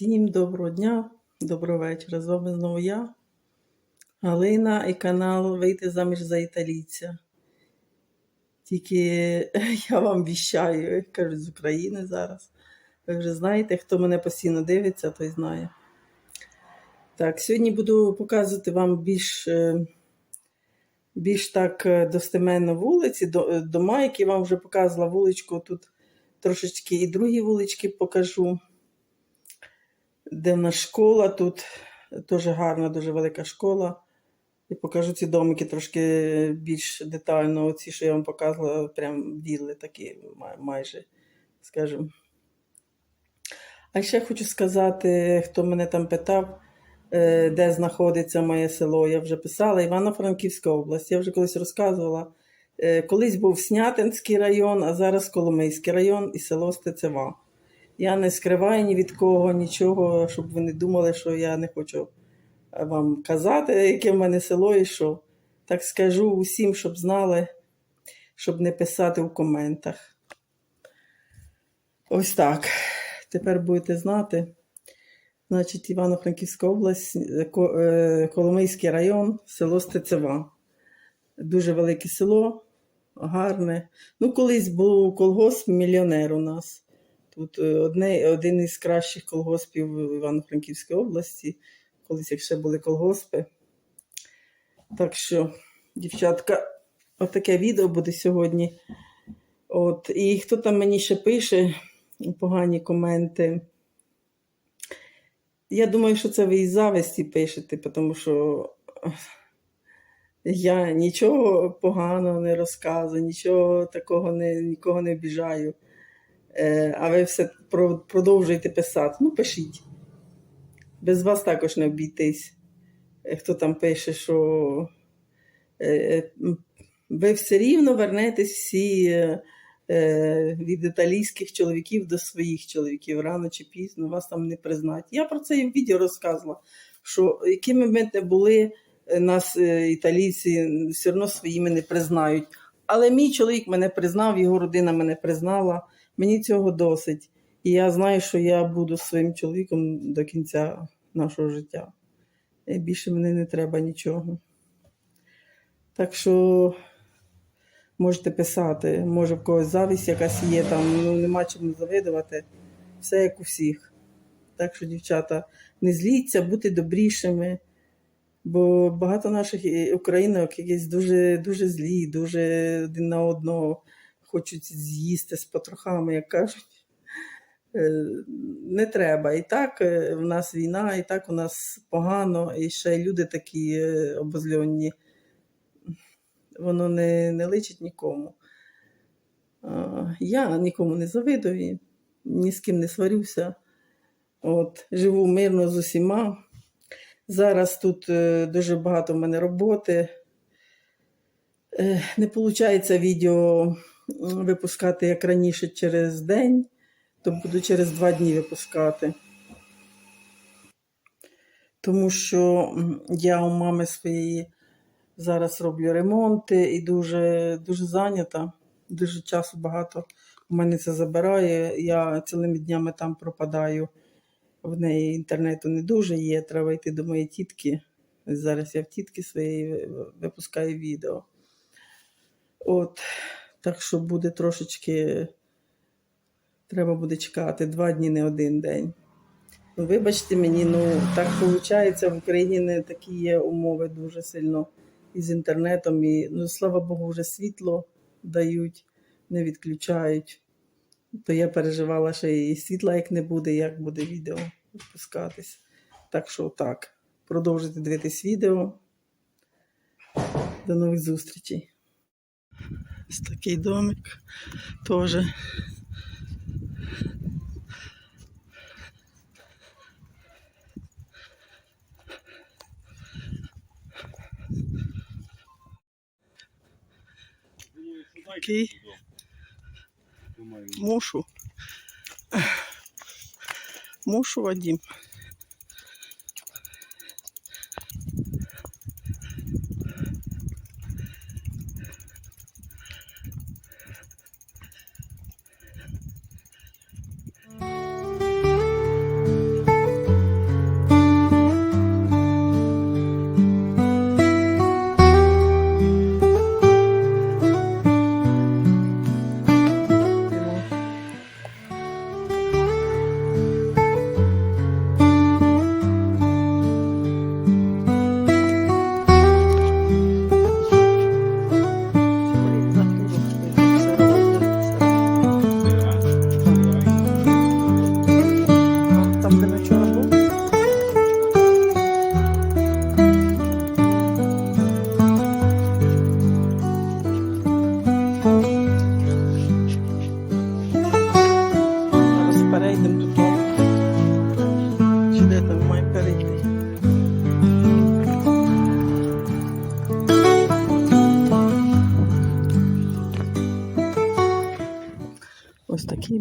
Всім доброго дня, доброго вечора. З вами знову я, Галина і канал Вийти заміж за італійця. Тільки я вам віщаю, як кажуть, з України зараз. Ви вже знаєте, хто мене постійно дивиться, той знає. Так, сьогодні буду показувати вам більш, е, більш так е, достеменно вулиці, е, дома, які вам вже показувала вуличку. Тут трошечки і другі вулички покажу де школа тут. Дуже гарна, дуже велика школа. І покажу ці домики трошки більш детально. Оці, що я вам показувала, прям вілли такі майже, скажімо. А ще хочу сказати, хто мене там питав, е, де знаходиться моє село. Я вже писала Івано-Франківська область. Я вже колись розказувала. Е, Колись був Снятинський район, а зараз Коломийський район і село Стецева. Я не скриваю ні від кого нічого, щоб ви не думали, що я не хочу вам казати, яке в мене село і що. Так скажу усім, щоб знали, щоб не писати в коментах. Ось так. Тепер будете знати. Значить, Івано-Франківська область, е, е, Коломийський район, село Стецева. Дуже велике село, гарне. Ну, колись був колгосп мільйонер у нас. Тут е, одне, один із кращих колгоспів в Івано-Франківській області, колись ще були колгоспи. Так що, дівчатка, отаке відео буде сьогодні. От, і хто там мені ще пише погані коменти. Я думаю, що це ви із зависті пишете, тому що я нічого поганого не розказую, нічого такого не, нікого не обіжаю. Е, а ви все продовжуєте писати. Ну, пишіть. Без вас також не обійтись. Е, Хто там пише, що е, ви все рівно вернетесь всі від італійських чоловіків до своїх чоловіків рано чи пізно, вас там не признають. Я про це і в відео розказувала, що якими ми не були, нас італійці все одно своїми не признають. Але мій чоловік мене признав, його родина мене признала. Мені цього досить. І я знаю, що я буду своїм чоловіком до кінця нашого життя. І більше мені не треба нічого. Так що можете писати, може в когось завість якась є, там ну, нема чому завидувати. Все як у всіх. Так що, дівчата, не зліться, будьте добрішими. Бо багато наших українок якісь дуже, дуже злі, дуже один на одного хочуть з'їсти з потрохами, як кажуть. Е, Не треба. І так е, в нас війна, і так у нас погано, і ще люди такі е, обозльонні. Воно не, не личить нікому. Я нікому не завидую, ні з ким не сварюся. От, живу мирно з усіма. Зараз тут дуже багато в мене роботи. Не виходить відео випускати як раніше через день, то буду через два дні випускати. Тому що я у мами своєї зараз роблю ремонти і дуже, дуже зайнята. Дуже часу багато у мене це забирає. Я цілими днями там пропадаю. В неї інтернету не дуже є, треба йти до моєї тітки. Зараз я в тітки своєї випускаю відео. От, так що буде трошечки, треба буде чекати два дні, не один день. Ну, вибачте мені, ну так виходить, в Україні не такі є умови дуже сильно із інтернетом. І, ну, слава Богу, вже світло дають, не відключають. То я переживала, що і світла як не буде, як буде відео випускатись. Так що так. Продовжуйте дивитись відео. До нових зустрічей. Ось такий домик теж. Думаю, що дайте Окей. додому. Думаю, Мушу. Мушу Вадим.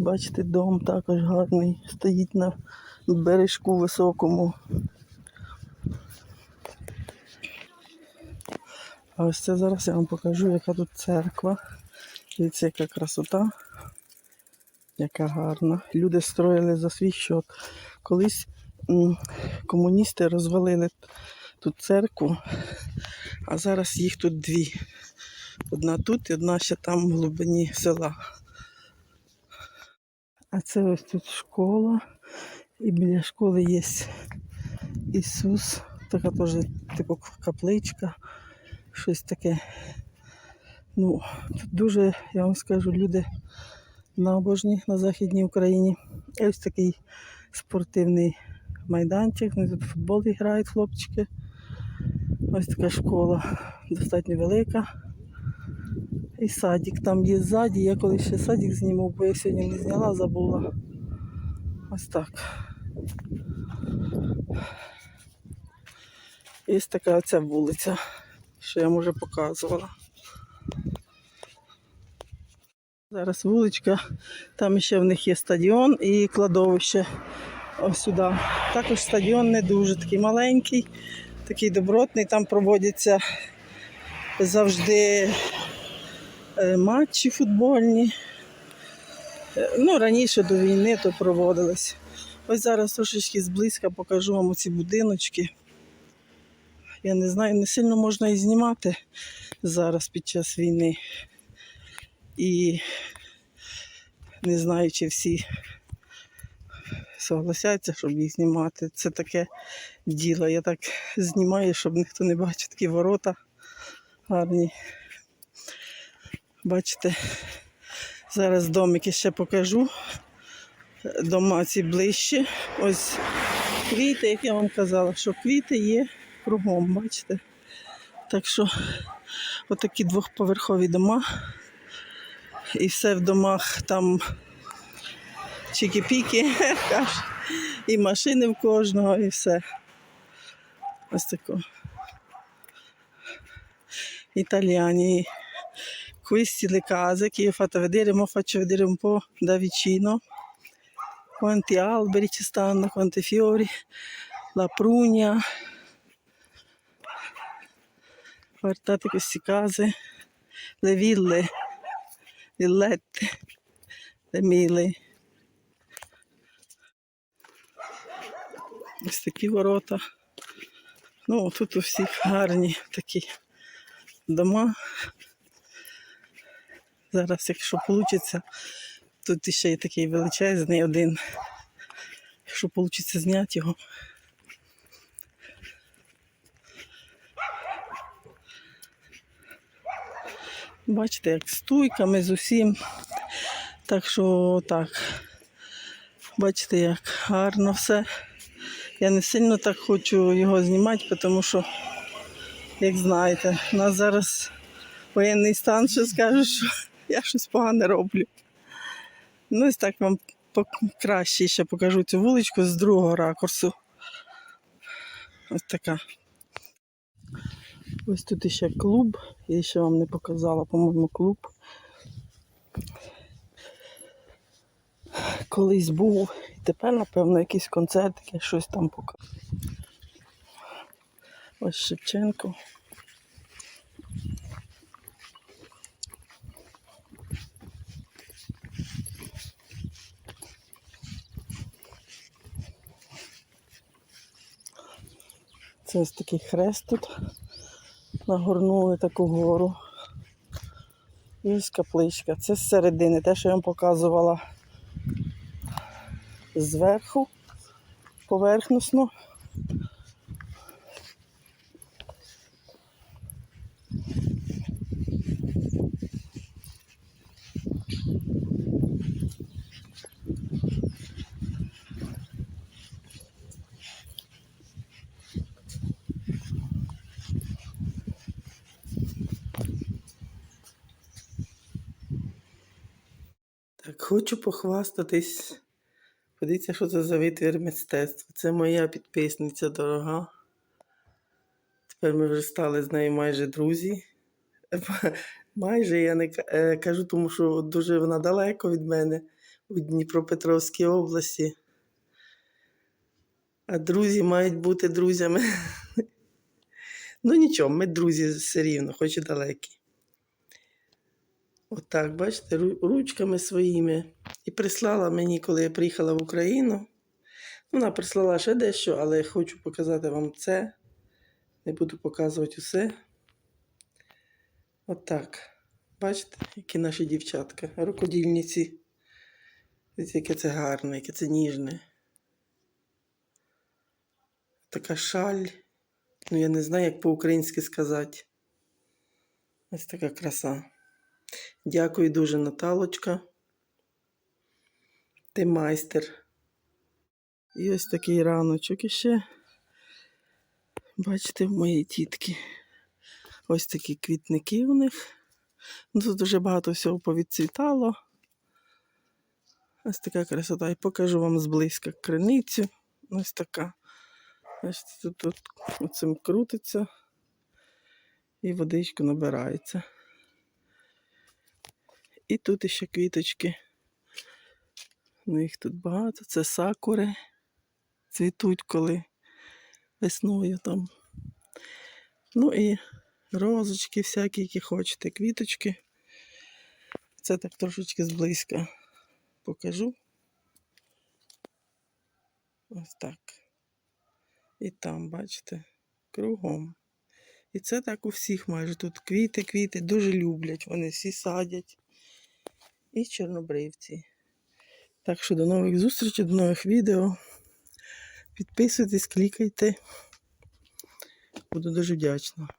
Бачите, дом також гарний. Стоїть на бережку високому. А ось це зараз я вам покажу, яка тут церква. Дивіться, яка красота, яка гарна. Люди строїли за свій счет. Колись комуністи розвалили тут церкву, а зараз їх тут дві. Одна тут і одна ще там в глибині села. А це ось тут школа. І біля школи є Ісус, така теж типу капличка, щось таке. Ну, тут дуже, я вам скажу, люди набожні на Західній Україні. І ось такий спортивний майданчик. Вони тут футбол грають хлопчики. Ось така школа достатньо велика. І садик там є ззаді. Я колись ще садик зніму, бо я сьогодні не зняла, забула. Ось так. Є така оця вулиця, що я вам вже показувала. Зараз вуличка, там ще в них є стадіон і кладовище ось сюди. Також стадіон не дуже такий маленький, такий добротний. Там проводяться завжди матчі футбольні. Е, Ну, раніше до війни то проводились. Ось зараз трошечки зблизька покажу вам ці будиночки. Я не знаю, не сильно можна і знімати зараз під час війни. І не знаю, чи всі согласяться, щоб їх знімати. Це таке діло. Я так знімаю, щоб ніхто не бачив такі ворота гарні. Бачите, зараз домики ще покажу. Дома ці ближче. Ось квіти, як я вам казала, що квіти є кругом, бачите? Так що отакі двохповерхові дома. І все в домах там чики-піки, і машини в кожного, і все. Ось тако. Італіані. Questi le case che io ho fatto vedere, mo faccio vedere un po' da vicino quanti alberi ci stanno, quanti fiori, la prugna. Guardate queste case, le ville, villette, le mili. Ось такі ворота. Ну, тут у всіх гарні такі дома. Зараз, якщо вийде, тут ще є такий величезний один. Якщо вийде зняти його. Бачите, як стуйками з усім. Так що так. Бачите, як гарно все. Я не сильно так хочу його знімати, тому що, як знаєте, у нас зараз воєнний стан, що скажу, що я щось погане роблю. Ну, ось так вам краще ще покажу цю вуличку з другого ракурсу. Ось така. Ось тут ще клуб. Я ще вам не показала, по-моєму, клуб. Колись був. І тепер, напевно, якийсь концерт, таке щось там показує. Ось Шевченко. Це ось такий хрест тут. Нагорнули таку гору. І ось капличка. Це з середини, те, що я вам показувала зверху, поверхносно. Так, хочу похвастатись. Подивіться, що це за витвір мистецтва. Це моя підписниця дорога. Тепер ми вже стали з нею майже друзі. Майже я не е, кажу, тому що дуже вона далеко від мене. у Дніпропетровській області. А друзі мають бути друзями. Ну нічого, ми друзі все рівно, хоч і далекі. Отак, бачите, ручками своїми. І прислала мені, коли я приїхала в Україну. Вона прислала ще дещо, але хочу показати вам це. Не буду показувати усе. Отак. Бачите, які наші дівчатка, рукодільниці. Яке це гарне, яке це ніжне. Така шаль. Ну, я не знаю, як по-українськи сказати. Ось така краса. Дякую дуже, Наталочка. Ти майстер. І ось такий раночок іще. Бачите, в моїй тітки. Ось такі квітники у них. Ну, Тут дуже багато всього повідцвітало. Ось така красота. І покажу вам зблизька криницю. Ось така. Бачите, тут, тут оцим крутиться і водичку набирається. І тут іще квіточки. Ну, їх тут багато. Це сакури. Цвітуть коли весною там. Ну і розочки всякі, які хочете, квіточки. Це так трошечки зблизька покажу. Ось так. І там, бачите, кругом. І це так у всіх майже тут квіти, квіти дуже люблять, вони всі садять. І чорнобривці. Так що до нових зустрічей, до нових відео. Підписуйтесь, клікайте. Буду дуже вдячна.